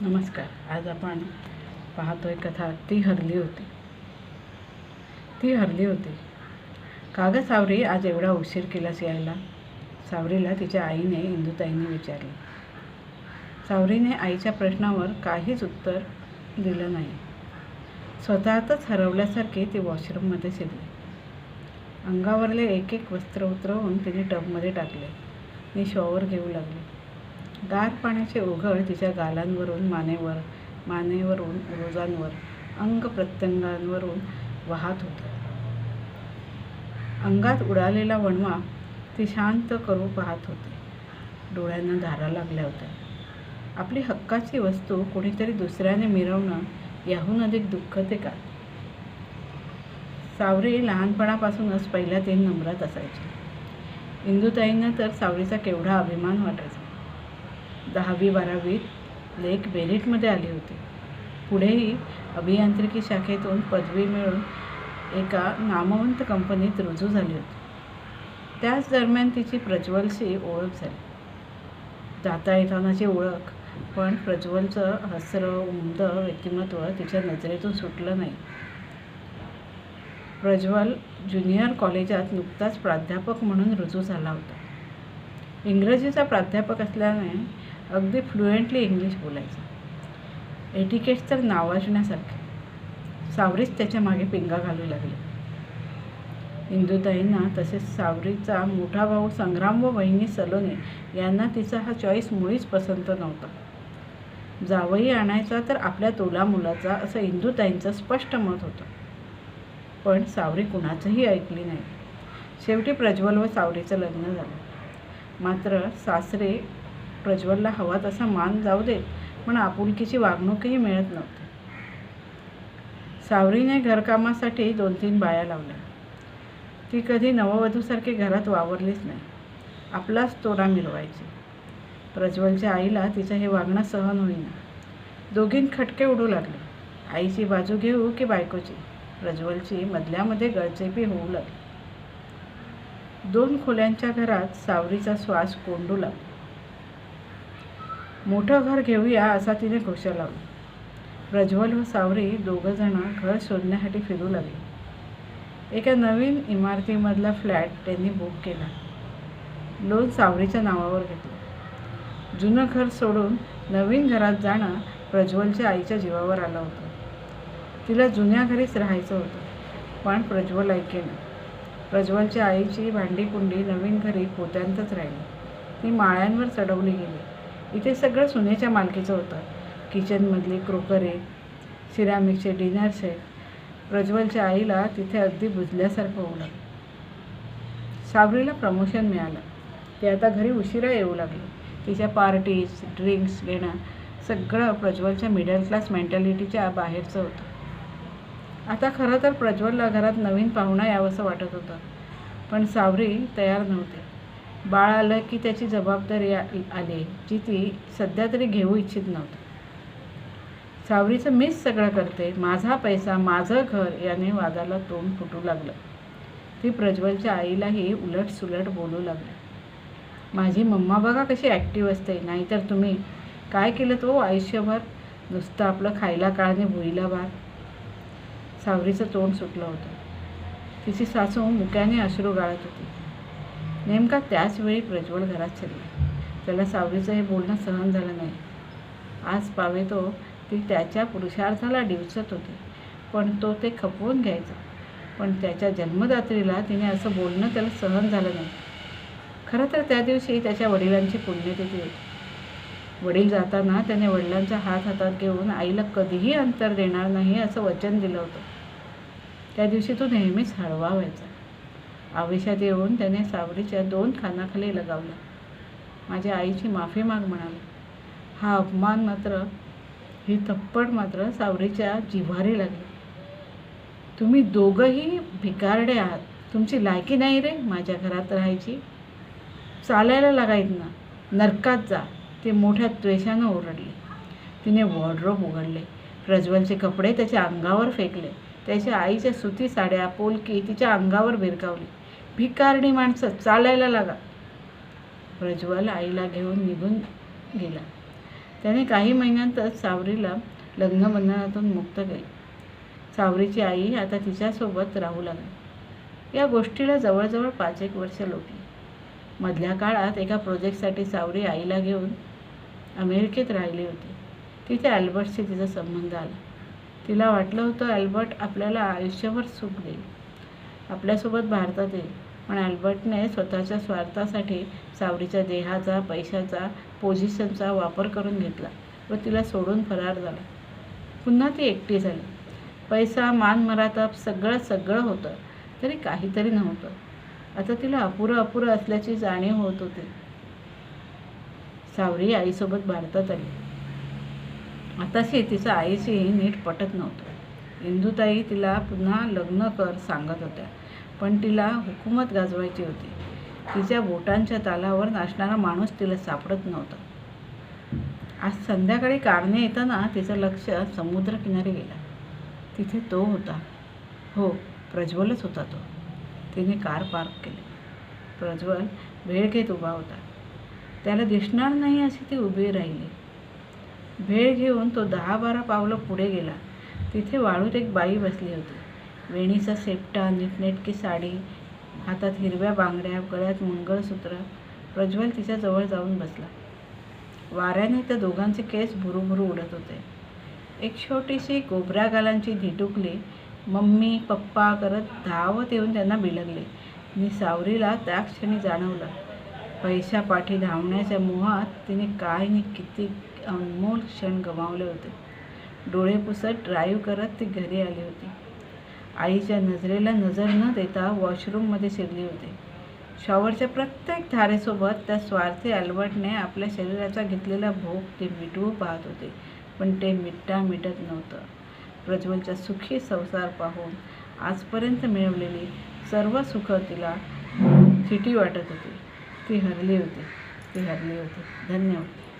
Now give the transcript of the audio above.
नमस्कार. आज आपण पाहतोय कथा ती हरली होती. ती हरली होती. कागद सावरी आज एवढा उशीर केलास यायला? सावरीला तिच्या आईने इंदुताईने विचारले. सावरीने आईच्या प्रश्नावर काहीच उत्तर दिलं नाही. स्वतःतच हरवल्यासारखे ती वॉशरूममध्ये शिरली. अंगावरले एक एक वस्त्र उतरवून तिने टबमध्ये टाकले. आणि शॉवर घेऊ लागली. गार पाण्याचे ओघळ तिच्या गालांवरून मानेवर मानेवरून रोजांवर अंग प्रत्यंगांवरून वाहत होते. अंगात उडालेला वणवा ती शांत करू पाहत होते. डोळ्यांना धारा लागल्या होत्या. आपली हक्काची वस्तू कोणीतरी दुसऱ्याने मिरवणं याहून अधिक दुःख ते का? सावरी लहानपणापासूनच पहिल्या तीन नंबरात असायची. इंदुताईंना तर सावरीचा केवढा अभिमान वाटायचा. दहावी बारावीत लेख बेरिटमध्ये आली होती. पुढेही अभियांत्रिकी शाखेतून पदवी मिळून एका नामवंत कंपनीत रुजू झाली होती. त्याच दरम्यान तिची प्रज्वलशी ओळख झाली. जाता येतानाची ओळख पण प्रज्वलचं हसरं उमद व्यक्तिमत्व तिच्या नजरेतून सुटलं नाही. प्रज्वल ज्युनियर कॉलेजात नुकताच प्राध्यापक म्हणून रुजू झाला होता. इंग्रजीचा प्राध्यापक असल्याने अगदी फ्लुएंटली इंग्लिश बोलायचा. एटिकेट्स तर नावाजण्यासारखे. सावरीच त्याच्यामागे पिंगा घालू लागले. इंदुताईंना तसेच सावरीचा मोठा भाऊ संग्राम व वहिनी सलोने यांना तिचा हा चॉईस मुळीच पसंत नव्हता. जावई आणायचा तर आपल्या तोला मुलाचा असं इंदुताईंचं स्पष्ट मत होतं. पण सावरी कुणाचंही ऐकली नाही. शेवटी प्रज्वल व सावरीचं लग्न झालं. मात्र सासरे प्रज्वलला हवा तसा मान जाऊ देत पण आपुलकीची वागणूकही मिळत नव्हती. सावरीने घरकामासाठी दोन तीन बाया लावल्या. ती कधी नववधूसारखी घरात वावरलीच नाही. आपलाच तोडा मिरवायची. प्रज्वलच्या आईला तिचं हे वागणं सहन होईना. दोघीं खटके उडू लागले. आईची बाजू घेऊ की बायकोची? प्रज्वलची मधल्यामध्ये गळचेपी होऊ लागली. दोन खोल्यांच्या घरात सावरीचा श्वास कोंडू लागला. मोठं घर घेऊया असा तिने घोषा लावला. प्रज्वल व सावरी दोघंजणं घर शोधण्यासाठी फिरू लागले. एका नवीन इमारतीमधला फ्लॅट त्यांनी बुक केला. लोन सावरीच्या नावावर घेतलं. जुनं घर सोडून नवीन घरात जाणं प्रज्वलच्या आईच्या जीवावर आलं होतं. तिला जुन्या घरीच राहायचं होतं पण प्रज्वल ऐकेना. प्रज्वलच्या आईची भांडीकुंडी नवीन घरी पोत्यांतच राहिली. ती माळ्यांवर चढवली गेली. इथे सगळं सुनेच्या मालकीचं होतं. किचनमधली क्रोकरे सिरामिकचे डिनर सेट प्रज्वलच्या आईला तिथे अगदी बुजल्यासारखं होऊ लागलं सावरीला प्रमोशन मिळालं. ते आता घरी उशिरा येऊ लागली. तिच्या पार्टीज ड्रिंक्स घेणं सगळं प्रज्वलच्या मिडल क्लास मेंटॅलिटीच्या बाहेरचं होतं. आता खरं तर प्रज्वलला घरात नवीन पाहुणा यावंसं वाटत होतं. पण सावरी तयार नव्हती. बाळ आलं की त्याची जबाबदारी आ- आली जी ती सध्या तरी घेऊ इच्छित नव्हती. सावरीचं मीच सगळं करते माझा पैसा माझं घर याने वादाला तोंड फुटू लागलं. ती प्रज्वलच्या आईलाही उलट सुलट बोलू लागली. माझी मम्मा बघा कशी ॲक्टिव्ह असते नाहीतर तुम्ही काय केलं तो आयुष्यभर? नुसतं आपलं खायला काळाने भुईला बार सावरीचं तोंड सुटलं होतं. तिची सासू मुक्याने अश्रू गाळत होती. नेमका त्याच वेळी प्रज्वल घरात शिरला. त्याला सावरीचं हे बोलणं सहन झालं नाही. आज पावे तो ती त्याच्या पुरुषार्थाला डिवचत होती. पण तो ते खपवून घ्यायचा. पण त्याच्या जन्मदात्रीला तिने असं बोलणं त्याला सहन झालं नाही. खरं तर त्या दिवशी त्याच्या वडिलांची पुण्यतिथी होती. वडील जाताना त्याने वडिलांचा हात हातात घेऊन आईला कधीही अंतर देणार नाही असं वचन दिलं होतं. त्या दिवशी तो नेहमीच हळवा व्हायचा. आवेशात येऊन त्याने सावरीच्या दोन खानाखाली लगावल्या माझ्या आईची माफी माग म्हणाला. हा अपमान मात्र ही थप्पड मात्र सावरीच्या जिव्हारी लागली. तुम्ही दोघंही भिकारडे आहात. तुमची लायकी नाही रे माझ्या घरात राहायची. चालायला लागायत ना. नरकात जा. ते मोठ्या द्वेषानं ओरडले. तिने वॉर्डरोब उघडले. प्रज्वलचे कपडे त्याच्या अंगावर फेकले. त्याच्या आईच्या सुती साड्या पोलकी तिच्या अंगावर भिरकावली भिकारणी माणसं चालायला लागा प्रज्वल आईला घेऊन निघून गेला. त्याने काही महिन्यांतच सावरीला लग्नबंधनातून मुक्त केले. सावरीची आई आता तिच्यासोबत राहू लागली. या गोष्टीला जवळजवळ पाच एक वर्ष लोटली. मधल्या काळात एका प्रोजेक्टसाठी सावरी आईला घेऊन अमेरिकेत राहिली होती. तिथे अल्बर्टशी तिचा संबंध आला. तिला वाटलं होतं अल्बर्ट आपल्याला आयुष्यभर सुख देईल. आपल्यासोबत भारतात येईल. पण अल्बर्टने स्वतःच्या स्वार्थासाठी सावरीच्या देहाचा पैशाचा पोझिशनचा वापर करून घेतला व तिला सोडून फरार झाला. पुन्हा ती एकटी झाली. पैसा मान मराताप सगळं सगळं होतं. तरी काहीतरी नव्हतं. आता तिला अपुरं अपुरं असल्याची जाणीव होत होती. सावरी आईसोबत भारतात आली. आताशी तिचं आईशीही नीट पटत नव्हतं. इंदुताई तिला पुन्हा लग्न कर सांगत होत्या. पण तिला हुकूमत गाजवायची होती. तिच्या बोटांच्या तालावर नाचणारा माणूस तिला सापडत नव्हता. आज संध्याकाळी कारणे येताना तिचं लक्ष समुद्रकिनारी गेला. तिथे तो होता. हो प्रज्वलच होता तो. तिने कार पार्क केली. प्रज्वल भेळ घेत उभा होता. त्याला दिसणार नाही अशी ती उभी राहिली. भेळ घेऊन तो दहा बारा पावलं पुढे गेला. तिथे वाळूत एक बाई बसली होती. वेणीचा सेपटा नीटनेटकी साडी हातात हिरव्या बांगड्या गळ्यात मंगळसूत्र प्रज्वल तिच्या जवळ जाऊन बसला. वाऱ्याने त्या दोघांचे केस भुरूभुरू उडत होते. एक छोटीशी गोबऱ्या गालांची धिटुकली मम्मी पप्पा करत धावत येऊन त्यांना बिलगले. मी सावरीला त्या क्षणी जाणवलं. पैशापाठी धावण्याच्या मोहात तिने काय नि किती अनमोल क्षण गमावले होते. डोळे पुसत ड्राईव्ह करत ती घरी आली होती. आईच्या नजरेला नजर न देता वॉशरूममध्ये शिरली होती. शॉवरच्या प्रत्येक धारेसोबत त्या स्वार्थी अल्बर्टने आपल्या शरीराचा घेतलेला भोग ते मिटवू पाहत होते पण ते मिटता मिटत नव्हतं. प्रज्वलचा सुखी संसार पाहून आजपर्यंत मिळवलेली सर्व सुख तिला थिटी वाटत होती. ती हरली होती. ती हरली होती. धन्यवाद.